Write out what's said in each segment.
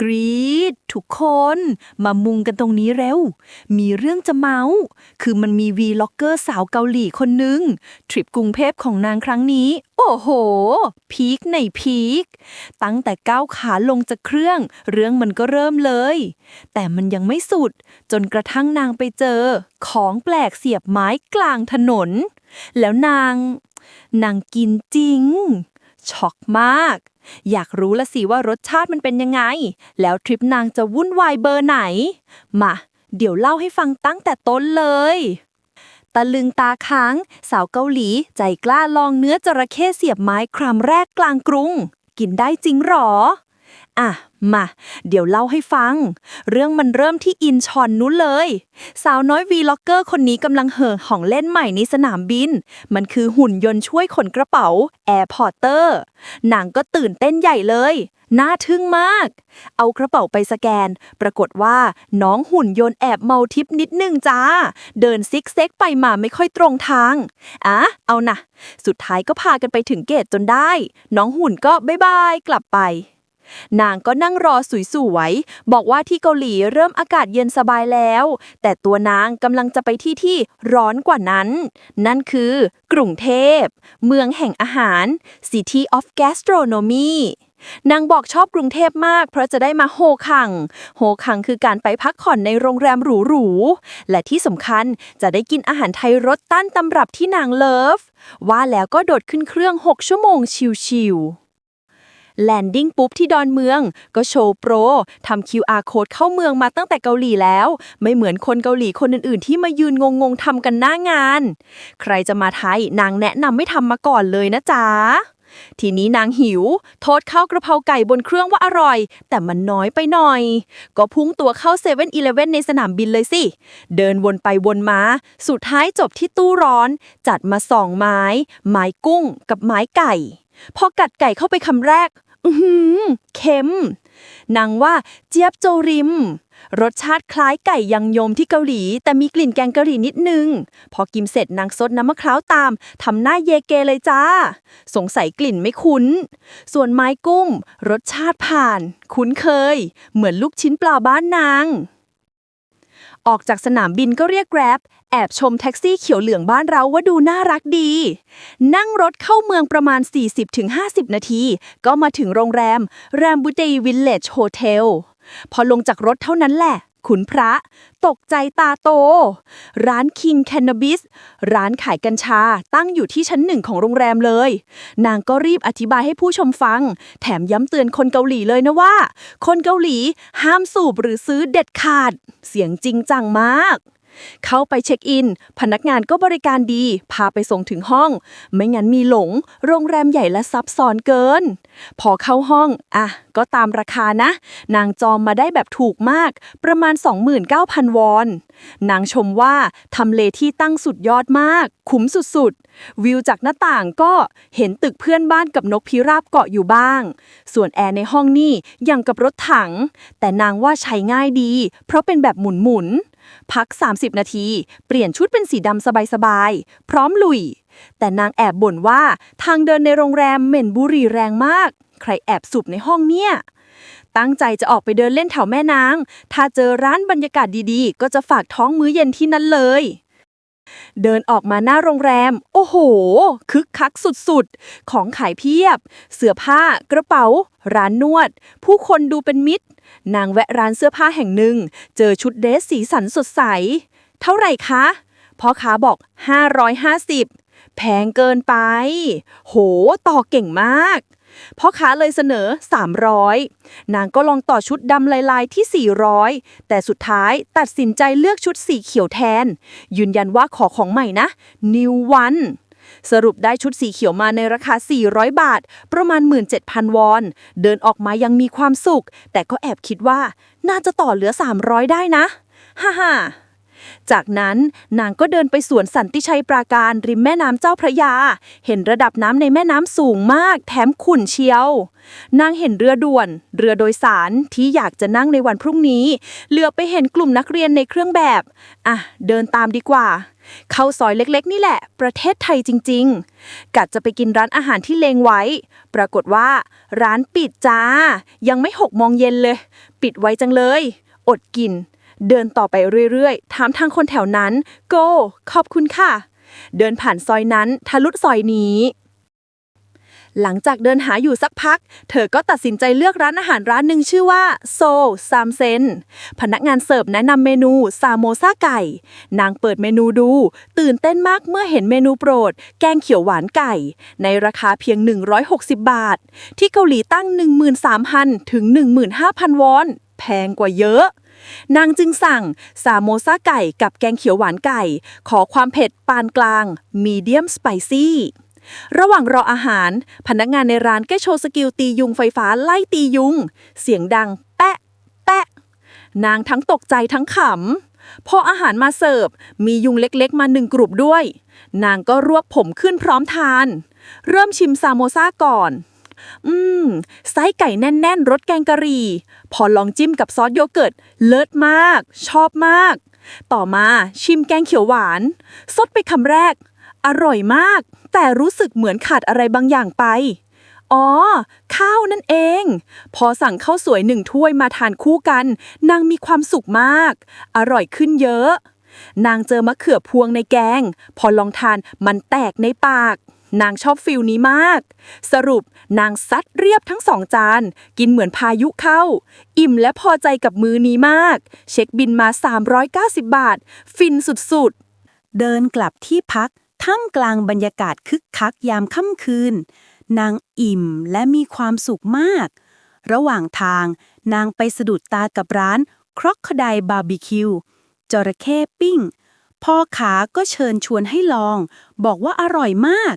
กรีดทุกคนมามุงกันตรงนี้เร็ว มีเรื่องจะเมาส์คือมันมีวีล็อกเกอร์สาวเกาหลีคนหนึ่งทริปกรุงเทพของนางครั้งนี้ โอ้โห พีคในพีคตั้งแต่ก้าวขาลงจากเครื่อง เรื่องมันก็เริ่มเลย แต่มันยังไม่สุด จนกระทั่งนางไปเจอ ของแปลกเสียบไม้กลางถนน แล้วนาง นางกินจริง ช็อกมาก อยากรู้ละสิว่ารสชาติมันเป็นยังไง แล้วทริปนางจะวุ่นวายเบอร์ไหน มา เดี๋ยวเล่าให้ฟังตั้งแต่ต้นเลย ตะลึงตาค้าง สาวเกาหลีใจกล้าลองเนื้อจระเข้เสียบไม้ครามแรกกลางกรุง กินได้จริงหรอ อะ มา เดี๋ยวเล่าให้ฟัง เรื่องมันเริ่มที่อินชอนนู้นเลย สาวน้อยวีล็อกเกอร์คนนี้กำลังเห่อของเล่นใหม่ในสนามบิน มันคือหุ่นยนต์ช่วยขนกระเป๋าแอร์พอร์เตอร์นางก็ตื่นเต้นใหญ่เลย น่าทึ่งมาก เอากระเป๋าไปสแกน ปรากฏว่าน้องหุ่นยนต์แอบเมาทิปนิดนึงจ้า เดินซิกเซกไปมาไม่ค่อยตรงทางอะเอานะสุดท้ายก็พากันไปถึงเกตจนได้ น้องหุ่นก็บายบายกลับไป นางก็นั่งรอสวยๆ บอกว่าที่เกาหลีเริ่มอากาศเย็นสบายแล้ว แต่ตัวนางกำลังจะไปที่ที่ร้อนกว่านั้น นั่นคือกรุงเทพ เมืองแห่งอาหาร City of Gastronomy นางบอกชอบกรุงเทพมาก เพราะจะได้มาโฮคัง โฮคังคือการไปพักผ่อนในโรงแรมหรูๆ และที่สำคัญจะได้กินอาหารไทยรสต้านตำรับที่นางเลิฟ ว่าแล้วก็โดดขึ้นเครื่อง 6 ชั่วโมงชิวๆ แลนดิ้งปุ๊บที่ดอนเมือง ก็โชว์โปรทำ QR code เข้าเมืองมาตั้งแต่เกาหลีแล้ว ไม่เหมือนคนเกาหลีคนอื่นๆ ที่มายืนงงๆทำกันหน้างาน ใครจะมาไทยนางแนะนำไม่ทำมาก่อนเลยนะจ๊ะทีนี้นางหิว โทษข้าวกระเพราไก่บนเครื่องว่าอร่อย แต่มันน้อยไปหน่อย ก็พุ่งตัวเข้าเซเว่นอีเลฟเว่นในสนามบินเลยสิ เดินวนไปวนมา สุดท้ายจบที่ตู้ร้อน จัดมาสองไม้ ไม้กุ้งกับไม้ไก่ พอกัดไก่เข้าไปคำแรก อือหือเค็มนางว่าเจี๊ยบโจริม รสชาติคล้ายไก่ยังยมที่เกาหลี แต่มีกลิ่นแกงกะหรี่นิดนึง พอกินเสร็จนางซดน้ำมะพร้าวตามทำหน้าเยเกเลยจ้า สงสัยกลิ่นไม่คุ้น ส่วนไม้กุ้ง รสชาติผ่าน คุ้นเคย เหมือนลูกชิ้นปลาบ้านนางออกจากสนามบินก็เรียกแกร็บ แอบชมแท็กซี่เขียวเหลืองบ้านเราว่าดูน่ารักดี นั่งรถเข้าเมืองประมาณ 40-50 นาที ก็มาถึงโรงแรมแรมบูเตยวิลเลจโฮเทลพอลงจากรถเท่านั้นแหละ ขุนพระ ตกใจตาโต ร้าน King Cannabis ร้านขายกัญชาตั้งอยู่ที่ชั้นหนึ่งของโรงแรมเลย นางก็รีบอธิบายให้ผู้ชมฟัง แถมย้ำเตือนคนเกาหลีเลยนะว่า คนเกาหลีห้ามสูบหรือซื้อเด็ดขาด เสียงจริงจังมาก เข้าไปเช็คอิน พนักงานก็บริการดี พาไปส่งถึงห้อง ไม่งั้นมีหลง โรงแรมใหญ่และซับซ้อนเกิน พอเข้าห้อง อะ ก็ตามราคานะ นางจองมาได้แบบถูกมาก ประมาณ 29,000 วอน นางชมว่าทำเลที่ตั้งสุดยอดมาก คุ้มสุดๆ วิวจากหน้าต่างก็เห็นตึกเพื่อนบ้านกับนกพิราบเกาะอยู่บ้าง ส่วนแอร์ในห้องนี่ยังกับรถถัง แต่นางว่าใช้ง่ายดี เพราะเป็นแบบหมุนๆ พัก 30 นาที เปลี่ยนชุดเป็นสีดำสบายๆ พร้อมลุย แต่นางแอบบ่นว่าทางเดินในโรงแรมเหม็นบุหรี่แรงมาก ใครแอบสูบในห้องเนี่ย ตั้งใจจะออกไปเดินเล่นแถวแม่นาง ถ้าเจอร้านบรรยากาศดีๆ ก็จะฝากท้องมื้อเย็นที่นั่นเลย เดินออกมาหน้าโรงแรม โอ้โห คึกคักสุดๆ ของขายเพียบ เสื้อผ้ากระเป๋า ร้านนวด ผู้คนดูเป็นมิตร นางแวะร้านเสื้อผ้าแห่งหนึ่ง เจอชุดเดรสสีสันสดใส เท่าไหร่คะพ่อค้าบอก 550 แพงเกินไป โห ต่อเก่งมาก พ่อค้าเลยเสนอ 300 นางก็ลองต่อชุดดำลายๆที่ 400 แต่สุดท้ายตัดสินใจเลือกชุดสีเขียวแทน ยืนยันว่าขอของใหม่นะ New One สรุปได้ชุดสีเขียวมาในราคา 400 บาท ประมาณ 17,000 วอน เดินออกมายังมีความสุข แต่ก็แอบคิดว่า น่าจะต่อเหลือ 300 ได้นะ ฮ่าฮ่า จากนั้นนางก็เดินไปสวนสันติชัยปราการริมแม่น้ำเจ้าพระยา เห็นระดับน้ำในแม่น้ำสูงมาก แถมขุ่นเชียว นางเห็นเรือด่วน เรือโดยสารที่อยากจะนั่งในวันพรุ่งนี้เหลือไปเห็นกลุ่มนักเรียนในเครื่องแบบ อะ เดินตามดีกว่า เข้าซอยเล็กๆ นี่แหละ ประเทศไทยจริง ๆ กัดจะไปกินร้านอาหารที่เลงไว้ ปรากฏว่า ร้านปิดจ้า ยังไม่หกโมงเย็นเลย ปิดไว้จังเลย อดกิน เดินต่อไปเรื่อยๆ ถามทางคนแถวนั้น โก ขอบคุณค่ะ เดินผ่านซอยนั้นทะลุซอยนี้ หลังจากเดินหาอยู่สักพัก เธอก็ตัดสินใจเลือกร้านอาหารร้านหนึ่งชื่อว่า โซซามเซน พนักงานเสิร์ฟแนะนำเมนูซาโมซาไก่ นางเปิดเมนูดู ตื่นเต้นมากเมื่อเห็นเมนูโปรด แกงเขียวหวานไก่ ในราคาเพียง 160 บาท ที่เกาหลีตั้ง 13,000 ถึง 15,000 วอน แพงกว่าเยอะ นางจึงสั่งซาโมซาไก่กับแกงเขียวหวานไก่ ขอความเผ็ดปานกลางมีเดียมสไปซี่ระหว่างรออาหาร พนักงานในร้านก็โชว์สกิลตียุงไฟฟ้าไล่ตียุง เสียงดัง แปะ แปะ นางทั้งตกใจทั้งขำ พออาหารมาเสิร์ฟ มียุงเล็กๆมาหนึ่งกลุ่มด้วย นางก็รวบผมขึ้นพร้อมทาน เริ่มชิมซาโมซาก่อน อืม ไส้ไก่แน่น ๆ รสแกงกะหรี่ พอลองจิ้มกับซอสโยเกิร์ต เลิศมาก ชอบมาก ต่อมาชิมแกงเขียวหวานซดไปคำแรก อร่อยมาก แต่รู้สึกเหมือนขาดอะไรบางอย่างไป อ๋อ ข้าวนั่นเอง พอสั่งข้าวสวยหนึ่งถ้วยมาทานคู่กัน นางมีความสุขมาก อร่อยขึ้นเยอะ นางเจอมะเขือพวงในแกง พอลองทานมันแตกในปาก นางชอบฟิลนี้มาก สรุปนางซัดเรียบทั้งสองจาน กินเหมือนพายุเข้า อิ่มและพอใจกับมือนี้มาก เช็คบินมา 390 บาท ฟินสุดๆ เดินกลับที่พักท่ามกลางบรรยากาศคึกคักยามค่ำคืน นางอิ่มและมีความสุขมาก ระหว่างทางนางไปสะดุดตากับร้านครอกคดายบาร์บีคิวจระเข้ปิ้งพ่อขาก็เชิญชวนให้ลอง บอกว่าอร่อยมาก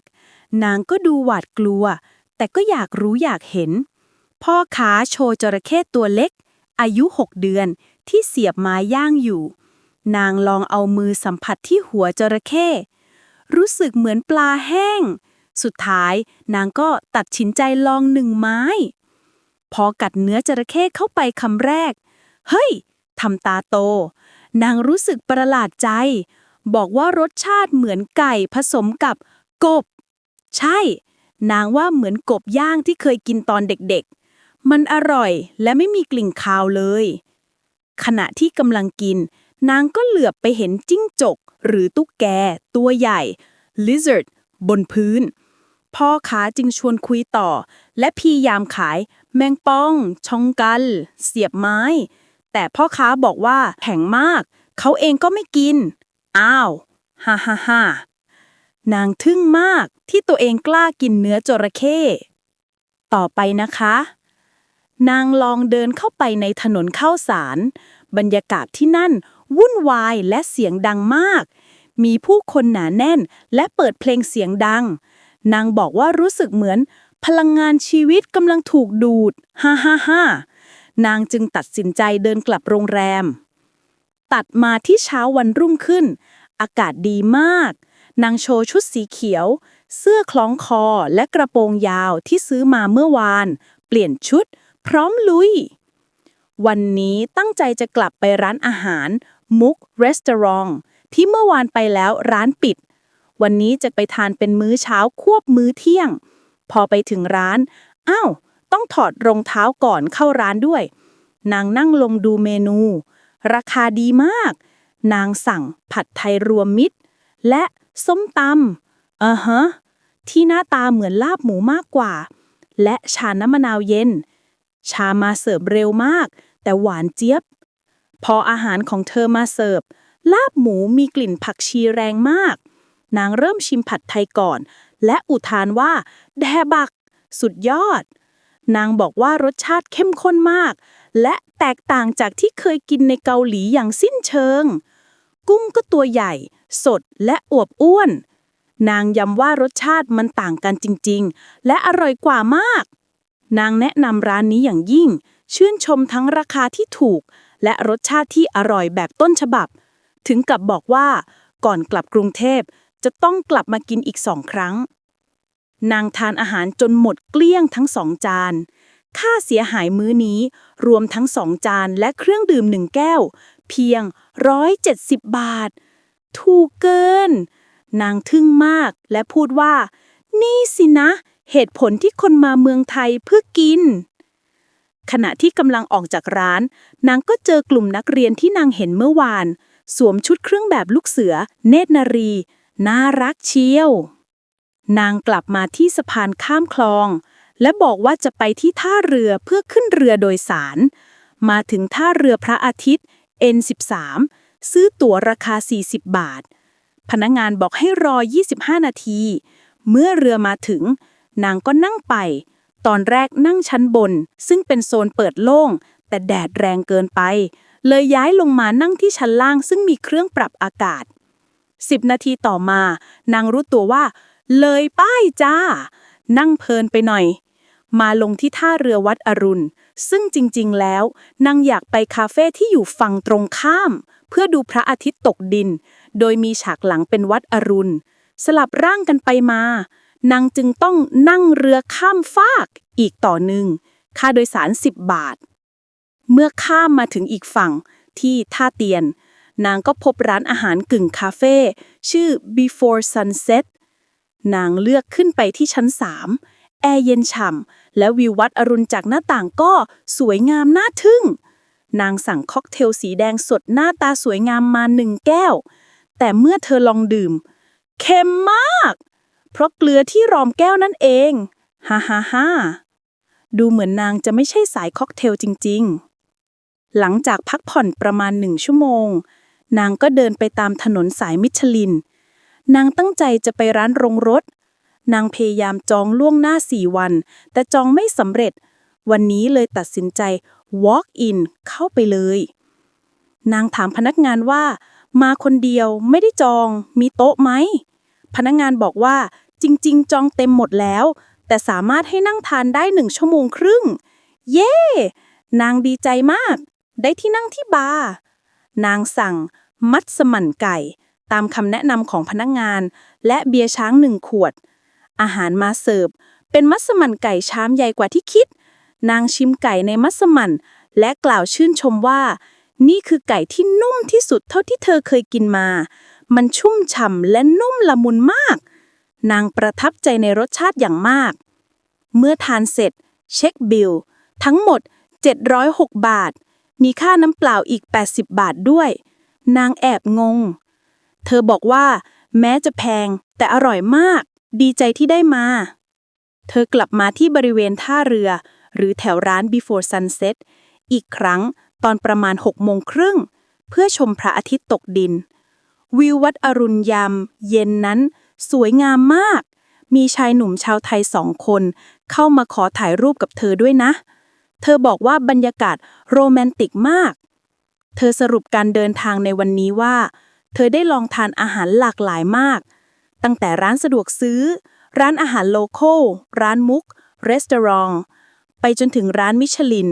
นางก็ดูหวาดกลัว แต่ก็อยากรู้อยากเห็น พ่อขาโชว์จระเข้ตัวเล็ก อายุหกเดือนที่เสียบไม้ย่างอยู่ นางลองเอามือสัมผัสที่หัวจระเข้รู้สึกเหมือนปลาแห้ง สุดท้ายนางก็ตัดสินใจลองหนึ่งไม้ พอกัดเนื้อจระเข้เข้าไปคำแรก เฮ้ยทำตาโต นางรู้สึกประหลาดใจ บอกว่ารสชาติเหมือนไก่ผสมกับกบ ใช่ นางว่าเหมือนกบย่างที่เคยกินตอนเด็กๆ มันอร่อยและไม่มีกลิ่นคาวเลย ขณะที่กำลังกิน นางก็เหลือบไปเห็นจิ้งจก หรือตุ๊กแก ตัวใหญ่ lizard บนพื้น พ่อค้าจึงชวนคุยต่อ และพยายามขายแมงป่อง ชองกัลเสียบไม้ แต่พ่อค้าบอกว่าแข็งมาก เขาเองก็ไม่กิน อ้าว ฮ่าฮ่าฮ่า นางทึ่งมากที่ตัวเองกล้ากินเนื้อจระเข้ ต่อไปนะคะ นางลองเดินเข้าไปในถนนข้าวสาร บรรยากาศที่นั่น วุ่นวายและเสียงดังมาก มีผู้คนหนาแน่นและเปิดเพลงเสียงดัง นางบอกว่ารู้สึกเหมือน พลังงานชีวิตกำลังถูกดูด ฮ่าฮ่าฮ่านางจึงตัดสินใจเดินกลับโรงแรม ตัดมาที่เช้าวันรุ่งขึ้น อากาศดีมาก นางโชว์ชุดสีเขียว เสื้อคล้องคอและกระโปรงยาวที่ซื้อมาเมื่อวาน เปลี่ยนชุด พร้อมลุย วันนี้ตั้งใจจะกลับไปร้านอาหาร มุกรีสตอรองที่เมื่อวานไปแล้วร้านปิด วันนี้จะไปทานเป็นมื้อเช้าควบมื้อเที่ยง พอไปถึงร้าน อ้าว ต้องถอดรองเท้าก่อนเข้าร้านด้วย นางนั่งลงดูเมนู ราคาดีมาก นางสั่งผัดไทยรวมมิตร และ ส้มตำอ่าฮะ ที่หน้าตาเหมือนลาบหมูมากกว่า และชาน้ำมะนาวเย็น ชามาเสิร์ฟเร็วมาก แต่หวานเจี๊ยบ พออาหารของเธอมาเสิร์ฟ ลาบหมูมีกลิ่นผักชีแรงมาก นางเริ่มชิมผัดไทยก่อน และอุทานว่า แดบัก สุดยอด นางบอกว่ารสชาติเข้มข้นมาก และแตกต่างจากที่เคยกินในเกาหลีอย่างสิ้นเชิง กุ้งก็ตัวใหญ่ สดและอวบอ้วน นางย้ำว่ารสชาติมันต่างกันจริงๆ และอร่อยกว่ามาก นางแนะนำร้านนี้อย่างยิ่ง ชื่นชมทั้งราคาที่ถูก และรสชาติที่อร่อยแบบต้นฉบับ ถึงกับบอกว่า ก่อนกลับกรุงเทพจะต้องกลับมากินอีกสองครั้ง นางทานอาหารจนหมดเกลี้ยงทั้งสองจาน ค่าเสียหายมื้อนี้รวมทั้งสองจานและเครื่องดื่มหนึ่งแก้ว เพียง 170 บาท ถูกเกิน นางทึ่งมากและพูดว่า นี่สินะ เหตุผลที่คนมาเมืองไทยเพื่อกิน ขณะที่กำลังออกจากร้าน นางก็เจอกลุ่มนักเรียนที่นางเห็นเมื่อวาน สวมชุดเครื่องแบบลูกเสือ เนตรนารี น่ารักเชียว นางกลับมาที่สะพานข้ามคลอง และบอกว่าจะไปที่ท่าเรือเพื่อขึ้นเรือโดยสาร มาถึงท่าเรือพระอาทิตย์ N13 ซื้อตั๋วราคา 40 บาท พนักงานบอกให้รอ 25 นาที เมื่อเรือมาถึง นางก็นั่งไป ตอนแรกนั่งชั้นบน ซึ่งเป็นโซนเปิดโล่ง แต่แดดแรงเกินไป เลยย้ายลงมานั่งที่ชั้นล่าง ซึ่งมีเครื่องปรับอากาศ 10 นาทีต่อมา นางรู้ตัวว่า เลยป้ายจ้า นั่งเพลินไปหน่อย มาลงที่ท่าเรือวัดอรุณ ซึ่งจริงๆ แล้ว นางอยากไปคาเฟ่ที่อยู่ฝั่งตรงข้าม เพื่อดูพระอาทิตย์ตกดิน โดยมีฉากหลังเป็นวัดอรุณ สลับร่างกันไปมา นางจึงต้องนั่งเรือข้ามฟากอีกต่อหนึ่ง ค่าโดยสาร 10 บาท เมื่อข้ามมาถึงอีกฝั่งที่ท่าเตียน นางก็พบร้านอาหารกึ่งคาเฟ่ชื่อ Before Sunset นางเลือกขึ้นไปที่ชั้น3แอร์เย็นฉ่ำ และวิววัดอรุณจากหน้าต่างก็สวยงามน่าทึ่ง นางสั่งค็อกเทลสีแดงสดหน้าตาสวยงามมาหนึ่งแก้ว แต่เมื่อเธอลองดื่ม เค็มมาก เพราะเกลือที่รอมแก้วนั่นเองฮ่าฮ่าฮ่าดูเหมือนนางจะไม่ใช่สายค็อกเทลจริง ๆ หลังจากพักผ่อนประมาณหนึ่งชั่วโมง นางก็เดินไปตามถนนสายมิชลิน นางตั้งใจจะไปร้านโรงรถ นางพยายามจองล่วงหน้าสี่วัน แต่จองไม่สำเร็จ วันนี้เลยตัดสินใจ walk in เข้าไปเลย นางถามพนักงานว่า มาคนเดียวไม่ได้จองมีโต๊ะไหม พนักงานบอกว่า จริง ๆ จองเต็มหมดแล้ว แต่สามารถให้นั่งทานได้หนึ่งชั่วโมงครึ่ง เย้ นางดีใจมาก ได้ที่นั่งที่บาร์ นางสั่ง มัดสมั่นไก่ ตามคำแนะนำของพนักงาน และเบียร์ช้างหนึ่งขวด อาหารมาเสิร์ฟ เป็นมัสมั่นไก่ชามใหญ่กว่าที่คิด นางชิมไก่ในมัสมั่น และกล่าวชื่นชมว่า นี่คือไก่ที่นุ่มที่สุดเท่าที่เธอเคยกินมา มันชุ่มฉ่ำและนุ่มละมุนมาก นางประทับใจในรสชาติอย่างมาก เมื่อทานเสร็จ เช็คบิล ทั้งหมด 706 บาท มีค่าน้ำเปล่าอีก 80 บาทด้วย นางแอบงง เธอบอกว่า แม้จะแพงแต่อร่อยมาก ดีใจที่ได้มา เธอกลับมาที่บริเวณท่าเรือ หรือแถวร้าน Before Sunset อีกครั้งตอนประมาณ6โมงครึ่ง เพื่อชมพระอาทิตย์ตกดิน วิววัดอรุณยามเย็นนั้น สวยงามมาก มีชายหนุ่มชาวไทยสองคน เข้ามาขอถ่ายรูปกับเธอด้วยนะ เธอบอกว่าบรรยากาศโรแมนติกมาก เธอสรุปการเดินทางในวันนี้ว่า เธอได้ลองทานอาหารหลากหลายมาก ตั้งแต่ร้านสะดวกซื้อ ร้านอาหารโลคอลร้านมุกรีสตอรองไปจนถึงร้านมิชลิน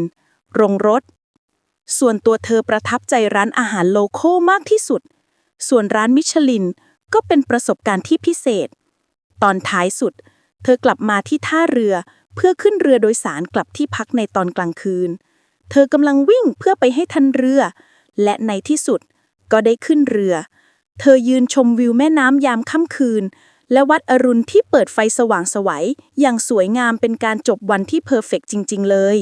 โรงรถ ส่วนตัวเธอประทับใจร้านอาหารโลคอลมากที่สุด ส่วนร้านมิชลินก็เป็นประสบการณ์ที่พิเศษ ตอนท้ายสุด เธอกลับมาที่ท่าเรือเพื่อขึ้นเรือโดยสารกลับที่พักในตอนกลางคืน เธอกำลังวิ่งเพื่อไปให้ทันเรือ และในที่สุดก็ได้ขึ้นเรือ เธอยืนชมวิวแม่น้ำยามค่ำคืน และวัดอรุณที่เปิดไฟสว่างไสวัยอย่างสวยงามเป็นการจบวันที่เพอร์เฟกต์จริง ๆ เลย